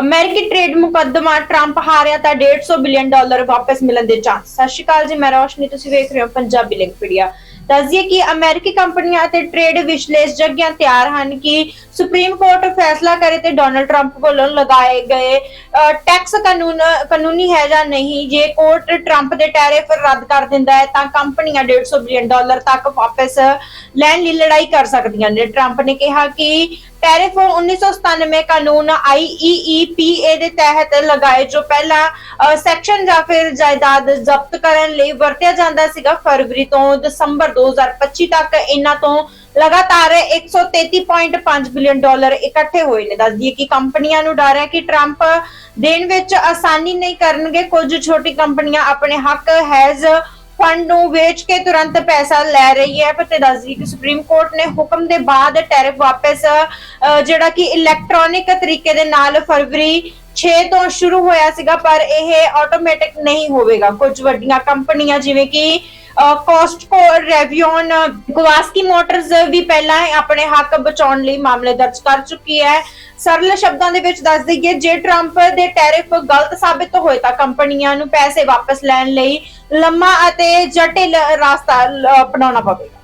ਅਮਰੀਕੀ ਟ੍ਰੇਡ ਮੁਕੱਦਮਾ ਟਰੰਪ ਹਾਰਿਆ ਤਾਂ 150 ਬਿਲੀਅਨ ਡਾਲਰ ਵਾਪਸ ਮਿਲਣ ਦੇ ਚਾਂਸ। ਸਤਿ ਸ਼੍ਰੀ ਅਕਾਲ ਜੀ, ਮੈਂ ਰੋਸ਼ਨੀ, ਤੁਸੀਂ ਵੇਖ ਰਹੇ ਹੋ ਪੰਜਾਬੀ ਲਿੰਕ ਪੀਡੀਆ ਦੱਸਦੀਏ ਕਿ ਅਮਰੀਕੀ ਕੰਪਨੀਆਂ ਅਤੇ ਟ੍ਰੇਡ ਵਿਸ਼ਲੇਸ਼ਕਾਂ ਤਿਆਰ ਹਨ ਕਿ ਸੁਪਰੀਮ ਕੋਰਟ ਫੈਸਲਾ ਕਰੇ ਤੇ ਡੋਨਲਡ ਟਰੰਪ ਵੱਲੋਂ ਲਗਾਏ ਗਏ ਟੈਕਸ ਕਾਨੂੰਨ, ਕਾਨੂੰਨੀ ਹੈ ਜਾਂ ਨਹੀਂ, ਜੇ ਕੋਰਟ ਟਰੰਪ ਦੇ ਟੈਰਿਫ ਰੱਦ ਕਰ ਦਿੰਦਾ ਹੈ, ਤਾਂ ਕੰਪਨੀਆਂ 150 ਬਿਲੀਅਨ ਡਾਲਰ ਤੱਕ ਵਾਪਸ ਲੈਣ ਲਈ ਲੜਾਈ ਕਰ ਸਕਦੀਆਂ ਨੇ। ਟਰੰਪ ਨੇ ਕਿਹਾ ਕਿ ਟੈਰਿਫ 1997 ਕਾਨੂੰਨ IEEPA ਦੇ ਤਹਿਤ ਲਗਾਏ, ਜੋ ਪਹਿਲਾਂ ਸੈਕਸ਼ਨ ਜਾਂ ਫਿਰ ਜਾਇਦਾਦ ਜ਼ਬਤ ਕਰਨ ਲਈ ਵਰਤਿਆ ਜਾਂਦਾ ਸੀਗਾ ਫਰਵਰੀ ਤੋਂ ਦਸੰਬਰ 2025 ਤੱਕ। ਇਹਨਾਂ ਤੋਂ ਲਗਾਤਾਰ 133.5 ਬਿਲੀਅਨ ਡਾਲਰ ਇਕੱਠੇ ਹੋਏ ਨੇ। ਦੱਸਦੀ ਕਿ ਕੰਪਨੀਆਂ ਨੂੰ ਡਰ ਹੈ ਕਿ ਟਰੰਪ ਦੇਣ ਵਿੱਚ ਆਸਾਨੀ ਨਹੀਂ ਕਰਨਗੇ। ਕੁਝ ਛੋਟੀ ਕੰਪਨੀਆਂ ਆਪਣੇ ਹੱਕ, ਹੈਜ਼ ਫੰਡ ਨੂੰ ਵੇਚ ਕੇ ਤੁਰੰਤ ਪੈਸਾ ਲੈ ਰਹੀ ਹੈ, ਪਰ ਤੇ ਦੱਸ ਦਈਏ ਕਿ ਸੁਪਰੀਮ ਕੋਰਟ ਨੇ ਹੁਕਮ ਦੇ ਬਾਅਦ ਟੈਰਿਫ ਵਾਪਸ ਜਿਹੜਾ ਕਿ ਇਲੈਕਟ੍ਰੋਨਿਕ ਤਰੀਕੇ ਦੇ ਨਾਲ ਫਰਵਰੀ 6 ਤੋਂ ਸ਼ੁਰੂ ਹੋਇਆ ਸੀਗਾ, ਪਰ ਇਹ ਆਟੋਮੈਟਿਕ ਨਹੀਂ ਹੋਵੇਗਾ। ਕੁਝ ਵੱਡੀਆਂ ਕੰਪਨੀਆਂ ਜਿਵੇਂ ਕਿ ਕੋਸਟਕੋ ਰੈਵਿਓਨ ਗਵਾਸਕੀ ਮੋਟਰਸ ਵੀ ਪਹਿਲਾਂ ਆਪਣੇ ਹੱਕ ਬਚਾਉਣ ਲਈ ਮਾਮਲੇ ਦਰਜ ਕਰ ਚੁੱਕੀ ਹੈ। ਸਰਲ ਸ਼ਬਦਾਂ ਦੇ ਵਿੱਚ ਦੱਸ ਦਈਏ, ਜੇ ਟਰੰਪ ਦੇ ਟੈਰਿਫ ਗਲਤ ਸਾਬਿਤ ਹੋਏ ਤਾਂ ਕੰਪਨੀਆਂ ਨੂੰ ਪੈਸੇ ਵਾਪਸ ਲੈਣ ਲਈ ਲੰਮਾ ਅਤੇ ਜਟਿਲ ਰਸਤਾ ਲ- ਅਪਣਾਉਣਾ ਪਵੇਗਾ।